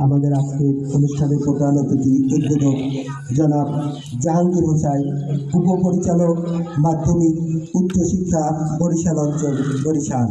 আমাদের আজকের অনুষ্ঠানের প্রধান অতিথি উদ্বোধক জনাব জাহাঙ্গীর হোসাই উপপরিচালক মাধ্যমিক উচ্চশিক্ষা বরিশাল অঞ্চল বরিশাল।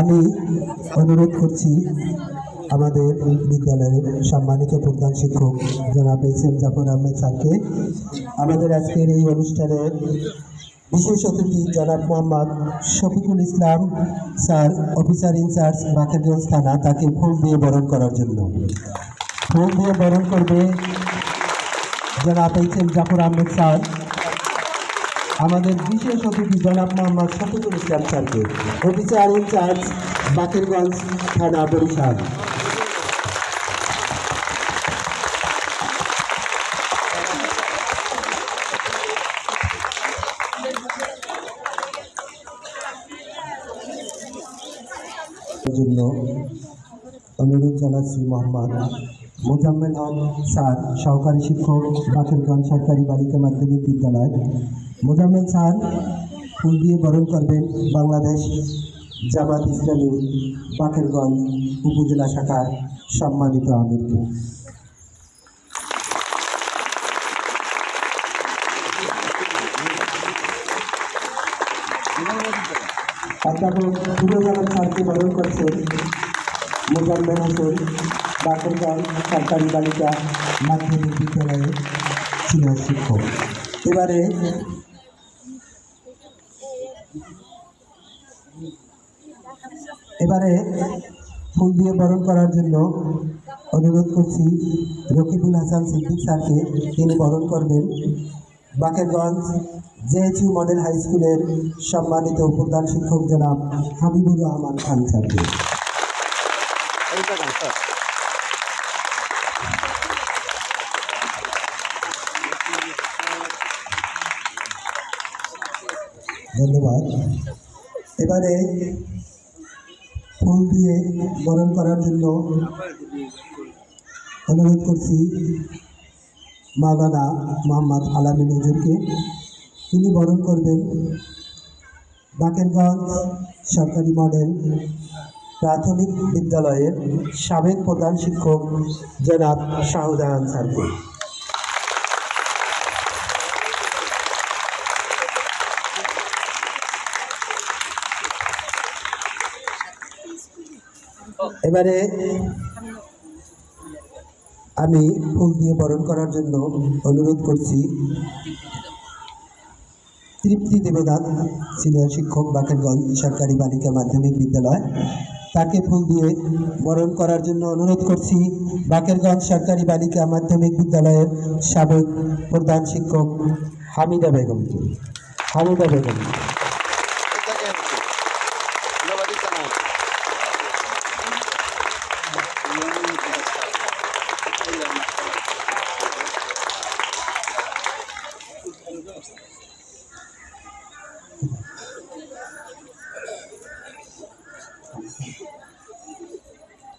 আমি অনুরোধ করছি আমাদের বিদ্যালয়ের সম্মানিত প্রধান শিক্ষক জনাব এস এম জাফর আহমেদ স্যারকে। আমাদের আজকের এই অনুষ্ঠানের বিশেষ অতিথি জনাব Mohammad Shafiqul Islam sir, officer in charge Bakerganj থানা, তাকে ফুল দিয়ে বরণ করার জন্য। ফুল দিয়ে বরণ করবে জনাব H M Jafar Ahmed sir. আমাদের বিশেষ অতিথি জনাব মোহাম্মদ শফিকুল ইসলাম স্যারকে, অফিসার ইনচার্জ বাকেরগঞ্জ থানা বরিশাল। জন্য অনুরোধ জানাচ্ছি মোহাম্মদ মোজাম্মেল হক স্যার, সহকারী শিক্ষক বাকেরগঞ্জ সরকারি বালিকা মাধ্যমিক বিদ্যালয়। মোজাম্মেল স্যার, ফুল দিয়ে বরণ করবেন বাংলাদেশ জামাত ইসলামী বাকেরগঞ্জ উপজেলা শাখার সম্মানিত আমিরকে। অধ্যাপক সুরজানন স্যারকে বরণ করছেন মোজাম্মেল হোসেন। বাকেরগঞ্জ সরকারি বালিকা মাধ্যমিক বিদ্যালয়ের সিনিয়র শিক্ষক। এবারে এবারে ফুল দিয়ে বরণ করার জন্য অনুরোধ করছি রকিবুল হাসান সিদ্দিক স্যারকে, তিনি বরণ করবেন। বাকেরগঞ্জ জেএচইউ মডেল হাই স্কুলের সম্মানিত প্রধান শিক্ষক জনাব হাবিবুর রহমান খান স্যারকে। ধন্যবাদ। এবারে ফুল দিয়ে বরণ করার জন্য অনুরোধ করছি মাওলানা মোহাম্মদ আলামিন হুজুরকে। তিনি বরণ করবেন বাকেরগঞ্জ সরকারি মডেল প্রাথমিক বিদ্যালয়ের সাবেক প্রধান শিক্ষক জনাব শাহজাহান স্যারকে। এবারে আমি ফুল দিয়ে বরণ করার জন্য অনুরোধ করছি। তৃপ্তি দেবনাথ, সিনিয়র শিক্ষক, বাকেরগঞ্জ সরকারি বালিকা মাধ্যমিক বিদ্যালয়, তাকে ফুল দিয়ে বরণ করার জন্য অনুরোধ করছি। বাকেরগঞ্জ সরকারি বালিকা মাধ্যমিক বিদ্যালয়ের সাবেক প্রধান শিক্ষক হামিদা বেগমকে হামিদা বেগম।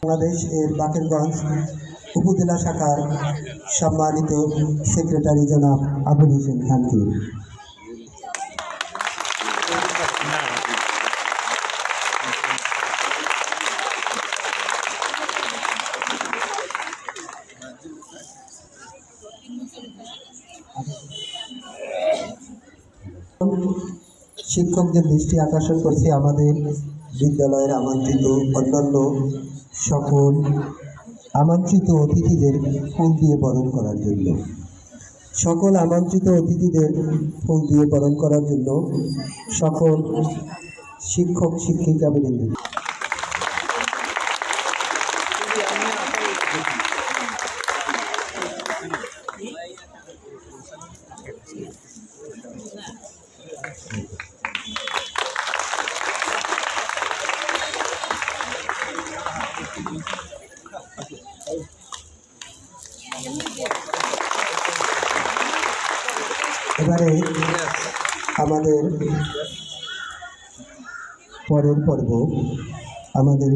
বাংলাদেশ এর বাকেরগঞ্জ উপজেলা শাখার সম্মানিত সেক্রেটারি জনাব আবুল হোসেন খানকে। শিক্ষকদের দৃষ্টি আকর্ষণ করছে আমাদের বিদ্যালয়ের আমন্ত্রিত অন্যান্য সকল আমন্ত্রিত অতিথিদের ফুল দিয়ে বরণ করার জন্য। সকল আমন্ত্রিত অতিথিদের ফুল দিয়ে বরণ করার জন্য সকল শিক্ষক, শিক্ষিকা বৃন্দ। এবারে আমাদের পরের পর্ব আমাদের